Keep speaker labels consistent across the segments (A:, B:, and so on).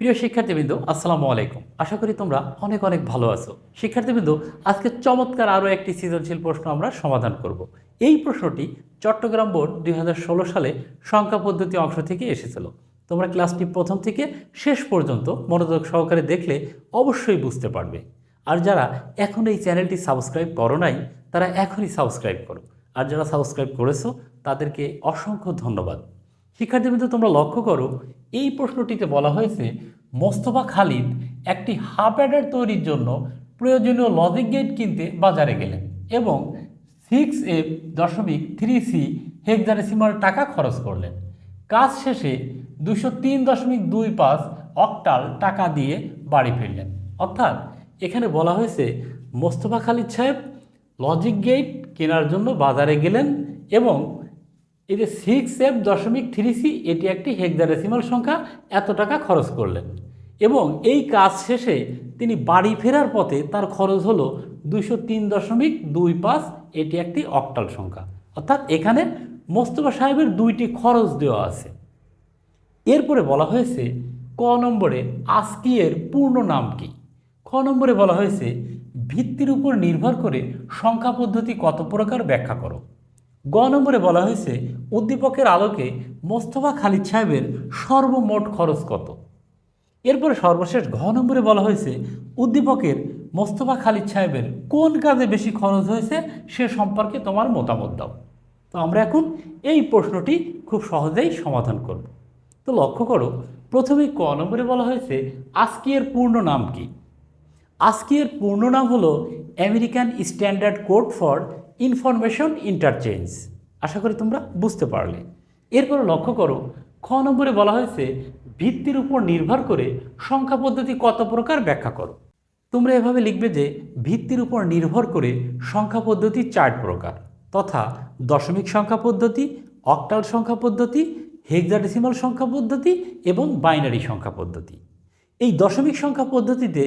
A: প্রিয় শিক্ষার্থীবৃন্দ, আসসালামু আলাইকুম। আশা করি তোমরা অনেক অনেক ভালো আছো। শিক্ষার্থীবৃন্দ, আজকে চমৎকার আরও একটি সৃজনশীল প্রশ্ন আমরা সমাধান করব। এই প্রশ্নটি চট্টগ্রাম বোর্ড দুই হাজার ষোলো সালে সংখ্যা পদ্ধতি অংশ থেকে এসেছিল। তোমরা ক্লাসটি প্রথম থেকে শেষ পর্যন্ত মনোযোগ সহকারে দেখলে অবশ্যই বুঝতে পারবে। আর যারা এখন এই চ্যানেলটি সাবস্ক্রাইব করো নাই, তারা এখনই সাবস্ক্রাইব করো। আর যারা সাবস্ক্রাইব করেছ, তাদেরকে অসংখ্য ধন্যবাদ। শিক্ষার্থীবৃন্দ, তোমরা লক্ষ্য করো এই প্রশ্নটিতে বলা হয়েছে, মোস্তফা খালিদ একটি হাফ অ্যাডার তৈরির জন্য প্রয়োজনীয় লজিক গেট কিনতে বাজারে গেলেন এবং সিক্স এফ দশমিক থ্রি সি হেক্সাডেসিমাল টাকা খরচ করলেন। কাজ শেষে দুশো তিন দশমিক দুই পাঁচ অক্টাল টাকা দিয়ে বাড়ি ফিরলেন। অর্থাৎ এখানে বলা হয়েছে, মোস্তফা খালিদ সাহেব লজিক গেট কেনার জন্য বাজারে গেলেন এবং এই যে সিক্স এফ দশমিক থ্রি সি এটি একটি হেক্সাডেসিমাল সংখ্যা, এত টাকা খরচ করলেন। এবং এই কাজ শেষে তিনি বাড়ি ফেরার পথে তার খরচ হলো দুশো তিন দশমিক দুই পাঁচ, এটি একটি অক্টাল সংখ্যা। অর্থাৎ এখানে মোস্তফা সাহেবের দুইটি খরচ দেওয়া আছে। এরপরে বলা হয়েছে, ক নম্বরে আস্কিয়ের পূর্ণ নাম কি? খ নম্বরে বলা হয়েছে, ভিত্তির উপর নির্ভর করে সংখ্যা পদ্ধতি কত প্রকার ব্যাখ্যা করো। গ নম্বরে বলা হয়েছে, উদ্দীপকের আলোকে মোস্তফা খালিদ সাহেবের সর্বমোট খরচ কত? এরপরে সর্বশেষ ঘ নম্বরে বলা হয়েছে, উদ্দীপকের মোস্তফা খালিদ সাহেবের কোন কাজে বেশি খরচ হয়েছে সে সম্পর্কে তোমার মতামত দাও। তো আমরা এখন এই প্রশ্নটি খুব সহজেই সমাধান করব। তো লক্ষ্য করো প্রথমেই ক নম্বরে বলা হয়েছে আস্কিয়ের পূর্ণ নাম কি? আস্কিয়ের পূর্ণ নাম হলো American standard code for information interchange. আশা করি তোমরা বুঝতে পারলে। এরপরে লক্ষ্য করো, খ নম্বরে বলা হয়েছে, ভিত্তির উপর নির্ভর করে সংখ্যা পদ্ধতি কত প্রকার ব্যাখ্যা করো। তোমরা এভাবে লিখবে যে, ভিত্তির উপর নির্ভর করে সংখ্যা পদ্ধতি চার প্রকার, তথা দশমিক সংখ্যা পদ্ধতি, অক্টাল সংখ্যা পদ্ধতি, হেক্সাডেসিমাল সংখ্যা পদ্ধতি এবং বাইনারি সংখ্যা পদ্ধতি। এই দশমিক সংখ্যা পদ্ধতিতে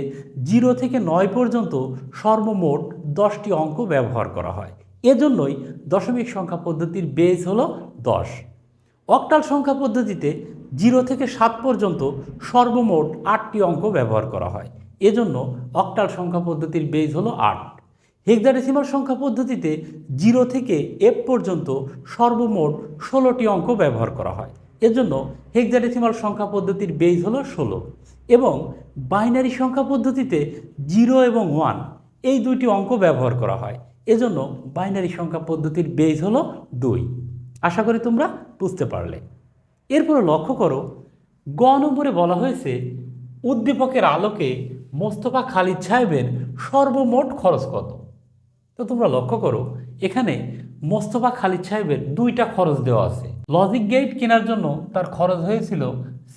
A: জিরো থেকে নয় পর্যন্ত সর্বমোট দশটি অঙ্ক ব্যবহার করা হয়। এজন্যই দশমিক সংখ্যা পদ্ধতির বেস হলো দশ। অক্টাল সংখ্যা পদ্ধতিতে জিরো থেকে সাত পর্যন্ত সর্বমোট আটটি অঙ্ক ব্যবহার করা হয়। এজন্য অক্টাল সংখ্যা পদ্ধতির বেস হলো আট। হেক্সাডেসিমাল সংখ্যা পদ্ধতিতে জিরো থেকে এফ পর্যন্ত সর্বমোট ষোলোটি অঙ্ক ব্যবহার করা হয়। এজন্য হেক্সাডেসিমাল সংখ্যা পদ্ধতির বেস হলো ষোলো। এবং বাইনারি সংখ্যা পদ্ধতিতে জিরো এবং ওয়ান এই দুইটি অঙ্ক ব্যবহার করা হয়। এজন্য বাইনারি সংখ্যা পদ্ধতির বেস হলো দুই। আশা করি তোমরা বুঝতে পারলে। এরপরে লক্ষ্য করো, গ নম্বরে বলা হয়েছে, উদ্দীপকের আলোকে মোস্তফা খালিদ সাহেবের সর্বমোট খরচ কত? তো তোমরা লক্ষ্য করো, এখানে মোস্তফা খালিদ সাহেবের দুইটা খরচ দেওয়া আছে। লজিক গেট কেনার জন্য তার খরচ হয়েছিল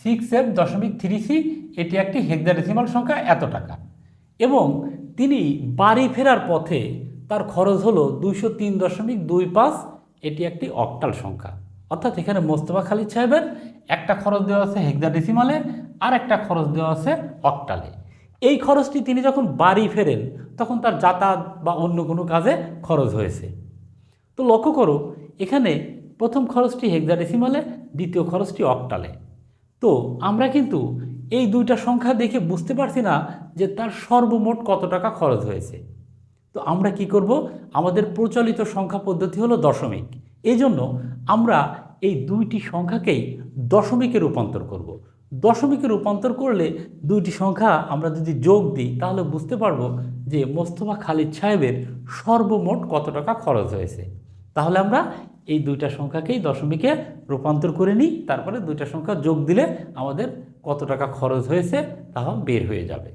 A: সিক্স এফ দশমিক থ্রি সি এটি একটি হেক্সাডেসিমাল সংখ্যা এত টাকা। এবং তিনি বাড়ি ফেরার পথে তার খরচ হলো দুইশো তিন দশমিক দুই পাঁচ, এটি একটি অক্টাল সংখ্যা। অর্থাৎ এখানে মোস্তফা খালিদ সাহেবের একটা খরচ দেওয়া আছে হেক্সাডেসিমালে আর একটা খরচ দেওয়া আছে অক্টালে এই খরচটি তিনি যখন বাড়ি ফেরেন, তখন তার যাতায়াত বা অন্য কোনো কাজে খরচ হয়েছে। তো লক্ষ্য করো, এখানে প্রথম খরচটি হেক্সাডেসিমালে দ্বিতীয় খরচটি অক্টালে তো আমরা কিন্তু এই দুইটা সংখ্যা দেখে বুঝতে পারছি না যে তার সর্বমোট কত টাকা খরচ হয়েছে। তো আমরা কি করব? আমাদের প্রচলিত সংখ্যা পদ্ধতি হলো দশমিক। এই জন্য আমরা এই দুইটি সংখ্যাকেই দশমিকে রূপান্তর করব। দশমিকে রূপান্তর করলে দুইটি সংখ্যা আমরা যদি যোগ দিই, তাহলে বুঝতে পারব যে মোস্তফা খালিদ সাহেবের সর্বমোট কত টাকা খরচ হয়েছে। তাহলে আমরা এই দুইটা সংখ্যাকেই দশমিকে রূপান্তর করে নিই, তারপরে দুইটা সংখ্যা যোগ দিলে আমাদের কত টাকা খরচ হয়েছে তা বের হয়ে যাবে।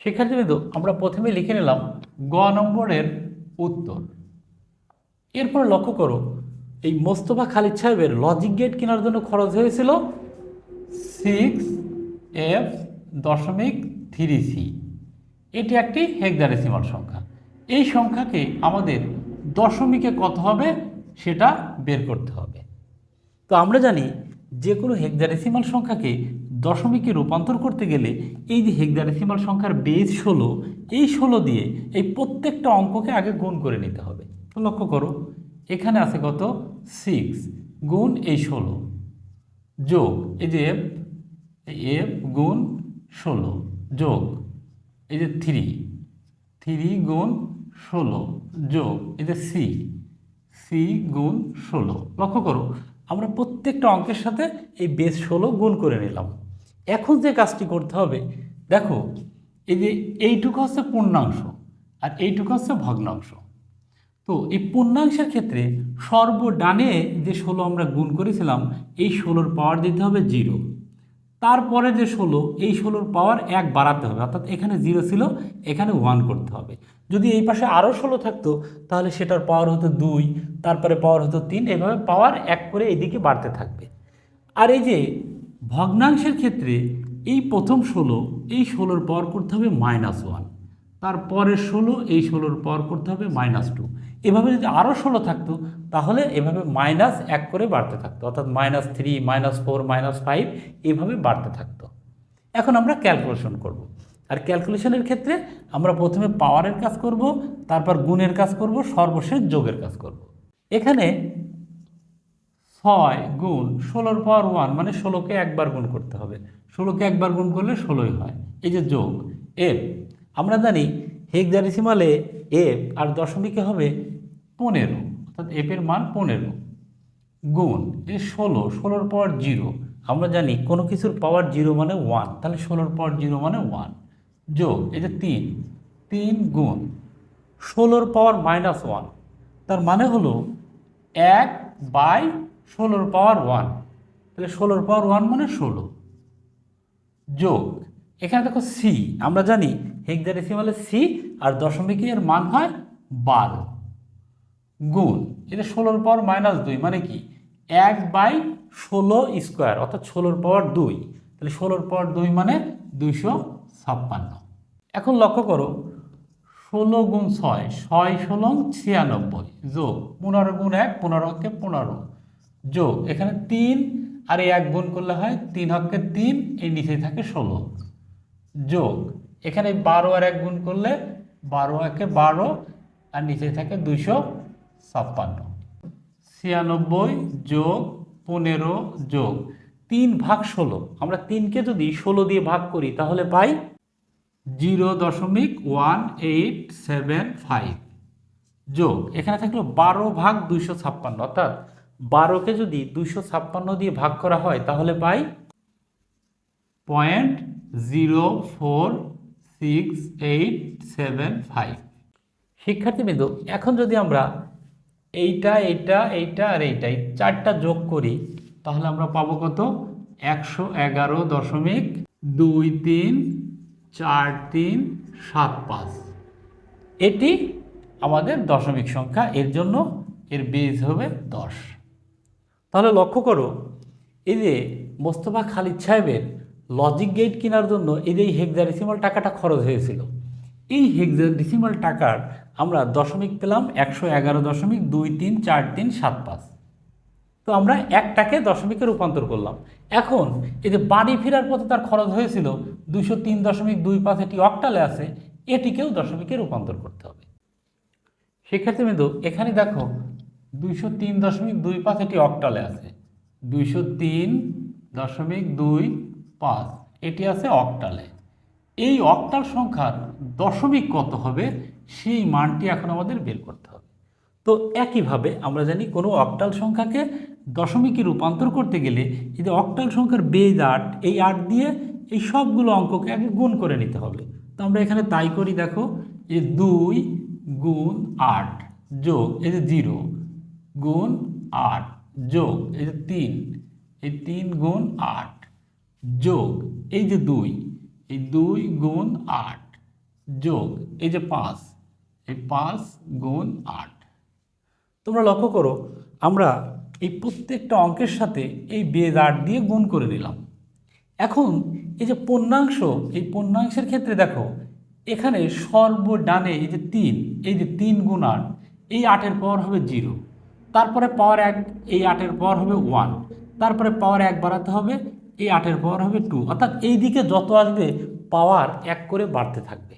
A: শিক্ষার্থীবৃন্দ আমরা প্রথমে লিখে নিলাম গ নম্বরের উত্তর। এরপর লক্ষ্য করো, এই মোস্তফা খালিদ সাহেবের লজিক গেট কেনার জন্য খরচ হয়েছিল সিক্স এফ দশমিক থ্রি সি এটি একটি হেক্সাডেসিমাল সংখ্যা। এই সংখ্যাকে আমাদের দশমিকে কত হবে? সেটা বের করতে হবে। তো আমরা জানি যে কোনো হেক্সাডেসিমাল সংখ্যাকে দশমিকে রূপান্তর করতে গেলে এই যে হেক্সাডেসিমাল সংখ্যার বেজ ষোলো, এই ষোলো দিয়ে এই প্রত্যেকটা অঙ্ককে আগে গুণ করে নিতে হবে। তো লক্ষ্য করো, এখানে আছে কত? সিক্স গুণ এই ষোলো যোগ এই যে এফ এফ গুণ ষোলো যোগ এই যে থ্রি থ্রি গুণ ষোলো যোগ এই যে সি সি গুণ ষোলো। লক্ষ্য করো, আমরা প্রত্যেকটা অঙ্কের সাথে এই বেস ষোলো গুণ করে নিলাম। এখন যে কাজটি করতে হবে, দেখো, এই যে এইটুকু হচ্ছে পূর্ণাংশ আর এইটুকু হচ্ছে ভগ্নাংশ। তো এই পূর্ণাংশের ক্ষেত্রে সর্বডানে যে ষোলো আমরা গুণ করেছিলাম, এই ষোলোর পাওয়ার দিতে হবে জিরো তারপরে যে ষোলো, এই ষোলোর পাওয়ার এক বাড়াতে হবে, অর্থাৎ এখানে জিরো ছিল, এখানে ওয়ান করতে হবে। যদি এই পাশে আরও ষোলো থাকতো, তাহলে সেটার পাওয়ার হতো দুই, তারপরে পাওয়ার হতো তিন, এভাবে পাওয়ার এক করে এদিকে বাড়তে থাকবে। আর এই যে ভগ্নাংশের ক্ষেত্রে এই প্রথম ষোলো, এই ষোলোর পাওয়ার করতে হবে মাইনাস ওয়ান তারপরের ষোলো, এই ষোলোর পাওয়ার করতে হবে মাইনাস টু এভাবে যদি আরও ষোলো থাকতো, তাহলে এভাবে মাইনাস এক করে বাড়তে থাকতো। অর্থাৎ minus three minus four minus five এভাবে বাড়তে থাকতো। এখন আমরা ক্যালকুলেশন করব। আর ক্যালকুলেশনের ক্ষেত্রে আমরা প্রথমে পাওয়ারের কাজ করব, তারপর গুণের কাজ করব, সর্বশেষ যোগের কাজ করব। এখানে ছয় গুণ ষোলোর পাওয়ার ওয়ান মানে ষোলোকে একবার গুণ করতে হবে। ষোলোকে একবার গুণ করলে ষোলোই হয়। এই যে যোগ এফ আমরা জানি হেক্সাডেসিমালে এফ আর দশমিকে হবে পনেরো, অর্থাৎ এফের মান পনেরো। গুণ এই ষোলো, ষোলোর পাওয়ার জিরো। আমরা জানি কোনো কিছুর পাওয়ার জিরো মানে ওয়ান, তাহলে ষোলোর পাওয়ার জিরো মানে ওয়ান। যোগ, এই যে তিন তিন গুণ, ষোলোর পাওয়ার মাইনাস ওয়ান। তার মানে হলো এক বাই ষোলোর পাওয়ার ওয়ান। তাহলে ষোলোর পাওয়ার ওয়ান মানে ষোলো। যোগ, এখানে দেখো সি, আমরা জানি হেক্সাডেসিমালে সি আর দশমিকে এর মান হয় বারো। গুণ এটা ষোলোর পাওয়ার মাইনাস দুই মানে কি? এক বাই ষোলো স্কোয়ার অর্থাৎ ষোলোর পাওয়ার দুই। তাহলে ষোলোর পাওয়ার দুই মানে দুইশো ছাপ্পান্ন। এখন লক্ষ্য করো, ষোলো গুণ ছয় ছয় ষোলো ছিয়ানব্বই। যোগ, পনেরো গুণ এক, পনেরো হকে পনেরো। যোগ, এখানে তিন, আর এই এক গুণ করলে হয় তিন হকে তিন, এই নিচে থাকে ষোলো। যোগ এখানে বারো আর এক গুণ করলে বারো একে বারো, আর নিচে থাকে দুইশো ছাপ্পান্ন। ছিয়ানব্বই যোগ পনেরো যোগ তিন ভাগ ষোলো। আমরা তিনকে যদি ষোলো দিয়ে ভাগ করি, তাহলে পাই জিরো দশমিক ওয়ান এইট সেভেন ফাইভ যোগ। এখানে থাকল বারো ভাগ দুইশো ছাপ্পান্ন, অর্থাৎ বারোকে যদি দুইশো ছাপ্পান্ন দিয়ে ভাগ করা হয়, তাহলে পাই point zero four six eight seven five শিক্ষার্থীবৃন্দ, এখন যদি আমরা এইটা এইটা এইটা আর এইটা এই চারটা যোগ করি, তাহলে আমরা পাবো কত? একশো এগারো দশমিক দুই তিন চার তিন সাত পাঁচ। এটি আমাদের দশমিক সংখ্যা, এর জন্য এর বেজ হবে দশ। তাহলে লক্ষ্য করো, এই যে মোস্তফা খালিদ সাহেবের লজিক গেট কেনার জন্য এই যে হেক্সাডেসিমাল টাকাটা খরচ হয়েছিল, এই হেক্সাডেসিমাল টাকার আমরা দশমিক পেলাম একশো এগারো দশমিক দুই তিন চার তিন সাত পাঁচ। তো আমরা একটাকে দশমিকে রূপান্তর করলাম। এখন এই যে বাড়ি ফেরার পথে তার খরচ হয়েছিল দুইশো তিন দশমিক দুই পাঁচ, এটি অক্টালে আছে, এটিকেও দশমিকে রূপান্তর করতে হবে। সেক্ষেত্রে শিক্ষার্থীবৃন্দ এখানে দেখো দুইশো তিন দশমিক দুই পাঁচ, এটি অক্টালে আছে। দুইশো তিন দশমিক দুই পাঁচ, এটি আছে অক্টালে। এই অক্টাল সংখ্যার দশমিক কত হবে? সেই মানটি এখন আমাদের বের করতে হবে। তো একইভাবে আমরা জানি কোনো অক্টাল সংখ্যাকে দশমিকে রূপান্তর করতে গেলে এই যে অক্টাল সংখ্যার বেজ আট, এই আট দিয়ে এই সবগুলো অঙ্ককে আগে গুণ করে নিতে হবে। তো আমরা এখানে তাই করি, দেখো যে দুই গুণ আট যোগ, এই যে জিরো গুণ আট যোগ, এই যে তিন, এই তিন গুণ আট। যোগ, এই যে দুই, এই দুই গুণ আট, যোগ, এই যে পাঁচ, এই পাঁচ গুণ আট। তোমরা লক্ষ্য করো, আমরা এই প্রত্যেকটা অঙ্কের সাথে এই বেদ আট দিয়ে গুণ করে নিলাম। এখন এই যে পূর্ণাংশ, এই পূর্ণাংশের ক্ষেত্রে দেখো, এখানে সর্বডানে এই যে তিন, এই যে তিন গুণ আট, এই আটের পাওয়ার হবে জিরো, তারপরে পাওয়ার এক, এই আটের পাওয়ার হবে ওয়ান, তারপরে পাওয়ার এক বাড়াতে হবে এই আটের পাওয়ার হবে টু অর্থাৎ এই দিকে যত আসবে পাওয়ার এক করে বাড়তে থাকবে।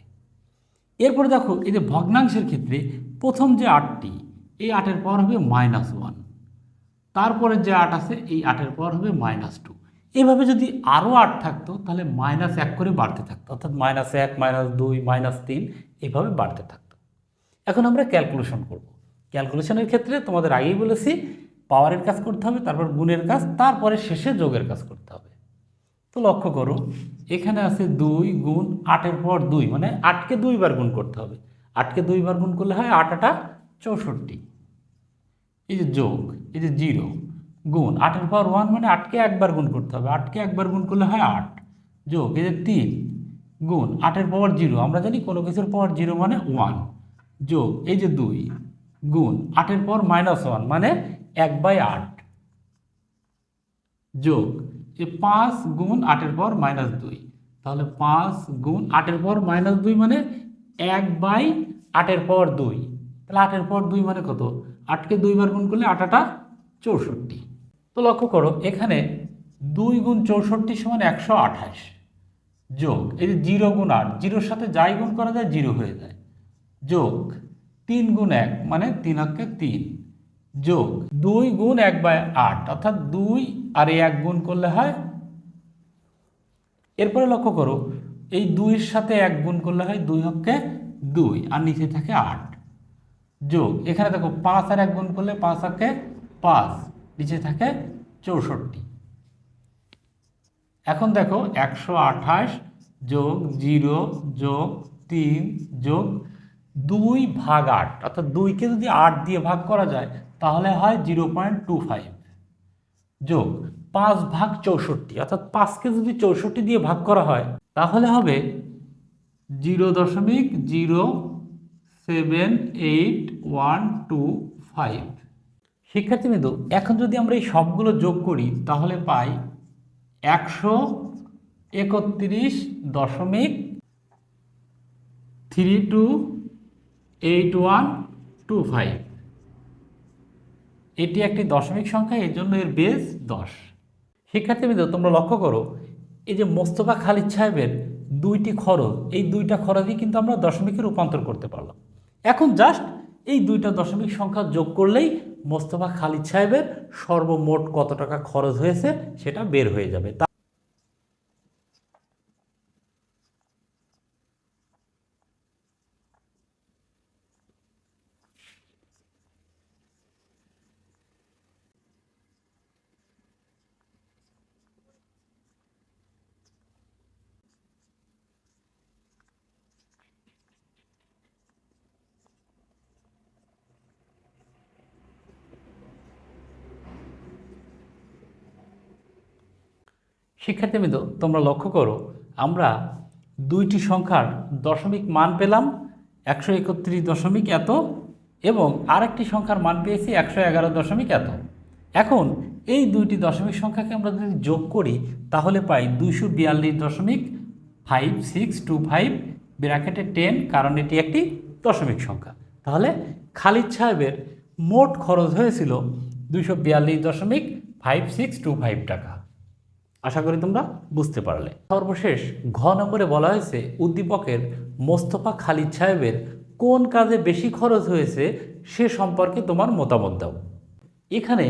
A: এরপরে দেখো, এই যে ভগ্নাংশের ক্ষেত্রে প্রথম যে আটটি, এই আটের পাওয়ার হবে মাইনাস ওয়ান তারপরে যে আট আছে, এই আটের পাওয়ার হবে মাইনাস টু এভাবে যদি আরও আট থাকতো, তাহলে মাইনাস এক করে বাড়তে থাকতো। অর্থাৎ মাইনাস এক মাইনাস দুই মাইনাস তিন, এভাবে বাড়তে থাকতো। এখন আমরা ক্যালকুলেশন করব। ক্যালকুলেশনের ক্ষেত্রে তোমাদের আগেই বলেছি পাওয়ারের কাজ করতে হবে, তারপর গুণের কাজ, তারপরে শেষে যোগের কাজ করতে হবে। তো লক্ষ্য করো, এখানে আছে দুই গুণ আটের পর দুই মানে আটকে দুইবার গুণ করতে হবে। আটকে দুইবার গুণ করলে হয় আট আটা চৌষট্টি। এই যে যোগ, এই যে জিরো, গুণ আটের পর ওয়ান মানে আটকে একবার গুণ করতে হবে। আটকে একবার গুণ করলে হয় আট। যোগ, এই যে তিন, গুণ আটের পাওয়ার জিরো, আমরা জানি কোনো কিছুর পাওয়ার জিরো মানে ওয়ান। যোগ, এই যে দুই, গুণ আটের পর মাইনাস ওয়ান মানে এক বাই আট। যোগ এ পাঁচ গুণ আটের পর মাইনাস দুই। তাহলে পাঁচ গুণ আটের পর মাইনাস দুই মানে এক বাই আটের পর দুই। তাহলে আটের পর দুই মানে কত? আটকে দুইবার গুণ করলে আটাটা চৌষট্টি। তো লক্ষ্য করো, এখানে দুই গুণ চৌষট্টি সমান একশো আঠাশ যোগ, এই যে জিরো গুণ আট, জিরোর সাথে যাই গুণ করা যায়, জিরো হয়ে যায়। যোগ তিন গুণ এক মানে তিন অক্ষে তিন। যোগ দুই গুণ এক বাই আট, অর্থাৎ দুই আর এক গুণ করলে হয়। এরপরে লক্ষ্য করো, এই দুইয়ের সাথে এক গুণ করলে হয় দুই অক্ষে দুই, আর নিচে থাকে আট। যোগ, এখানে দেখো পাঁচ আর এক গুণ করলে পাঁচ অক্ষে পাঁচ, নিচে থাকে চৌষট্টি। এখন দেখো একশো আঠাশ যোগ জিরো যোগ তিন যোগ দুই ভাগ আট, অর্থাৎ দুইকে যদি আট দিয়ে ভাগ করা যায় তাহলে হয় জিরো পয়েন্ট টু ফাইভ যোগ পাঁচ ভাগ চৌষট্টি, অর্থাৎ পাঁচকে যদি চৌষট্টি দিয়ে ভাগ করা হয়, তাহলে হবে জিরো দশমিক zero seven eight one two five শিক্ষার্থীবৃন্দ এখন যদি আমরা এই সবগুলো যোগ করি, তাহলে পাই একশো একত্রিশ দশমিক three two eight one two five এটি একটি দশমিক সংখ্যা, এর জন্য এর বেস দশ। শিক্ষার্থীবৃন্দ তোমরা লক্ষ্য করো, এই যে মোস্তফা খালিদ সাহেবের দুইটি খরচ, এই দুইটা খরচই কিন্তু আমরা দশমিকে রূপান্তর করতে পারলাম। এখন জাস্ট এই দুইটা দশমিক সংখ্যা যোগ করলেই মোস্তফা খালিদ সাহেবের সর্বমোট কত টাকা খরচ হয়েছে, সেটা বের হয়ে যাবে তা শিক্ষার্থীবৃন্দ, তোমরা লক্ষ্য করো, আমরা দুইটি সংখ্যার দশমিক মান পেলাম, একশো একত্রিশ দশমিক এত, এবং আরেকটি সংখ্যার মান পেয়েছি একশো এগারো দশমিক এত। এখন এই দুইটি দশমিক সংখ্যাকে আমরা যদি যোগ করি, তাহলে পাই দুইশো বিয়াল্লিশ দশমিক ফাইভ সিক্স টু ফাইভ ব্র্যাকেটে টেন কারণ এটি একটি দশমিক সংখ্যা। তাহলে খালিদ সাহেবের মোট খরচ হয়েছিল দুইশো বিয়াল্লিশ দশমিক ফাইভ সিক্স টু ফাইভ টাকা। আশা করি তোমরা বুঝতে পারলে। সর্বশেষ, ঘ নম্বরে বলা হয়েছে, উদ্দীপকের মোস্তফা খালিদ সাহেবের কোন কাজে বেশি খরচ হয়েছে সে সম্পর্কে তোমার মতামত দাও। এখানে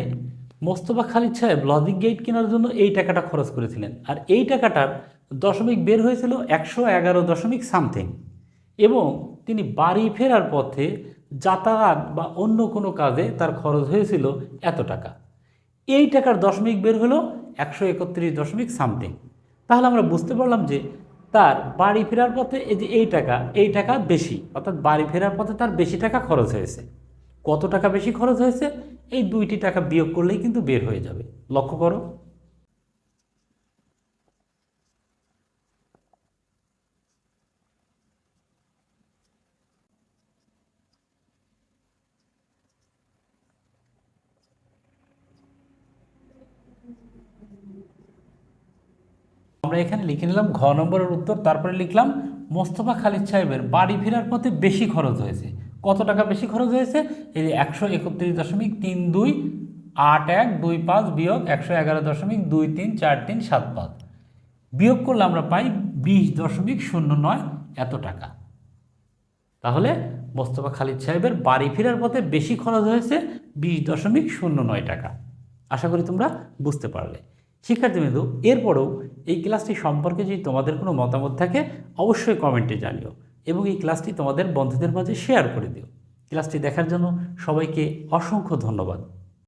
A: মোস্তফা খালিদ সাহেব লজিক গেট কেনার জন্য এই টাকাটা খরচ করেছিলেন আর এই টাকাটার দশমিক বের হয়েছিল একশো এগারো দশমিক সামথিং এবং তিনি বাড়ি ফেরার পথে যাতায়াত বা অন্য কোনো কাজে তার খরচ হয়েছিল এত টাকা। এই টাকার দশমিক বের হলো একশো একত্রিশ দশমিক সামথিং। তাহলে আমরা বুঝতে পারলাম যে তার বাড়ি ফেরার পথে এই যে এই টাকা এই টাকা বেশি, অর্থাৎ বাড়ি ফেরার পথে তার বেশি টাকা খরচ হয়েছে। কত টাকা বেশি খরচ হয়েছে? এই দুইটি টাকা বিয়োগ করলেই কিন্তু বের হয়ে যাবে। লক্ষ্য করো আমরা এখানে লিখে নিলাম ঘ নম্বরের উত্তর, তারপরে লিখলাম মোস্তফা খালিদ সাহেবের বাড়ি ফেরার পথে বেশি খরচ হয়েছে। কত টাকা বেশি খরচ হয়েছে? এই যে একশো একত্রিশ দশমিক তিন দুই, আট এক, দুই পাঁচ, বিয়োগ একশো এগারো দশমিক দুই তিন, চার তিন, সাত পাঁচ। বিয়োগ করলে আমরা পাই বিশ দশমিক শূন্য নয় এত টাকা। তাহলে মোস্তফা খালিদ সাহেবের বাড়ি ফেরার পথে বেশি খরচ হয়েছে বিশ দশমিক শূন্য নয় টাকা। আশা করি তোমরা বুঝতে পারলে। শিক্ষার্থীবৃন্দ এরপরেও এই ক্লাসটি সম্পর্কে যদি তোমাদের কোনো মতামত থাকে, অবশ্যই কমেন্টে জানিও এবং এই ক্লাসটি তোমাদের বন্ধুদের মাঝে শেয়ার করে দিও। ক্লাসটি দেখার জন্য সবাইকে অসংখ্য ধন্যবাদ।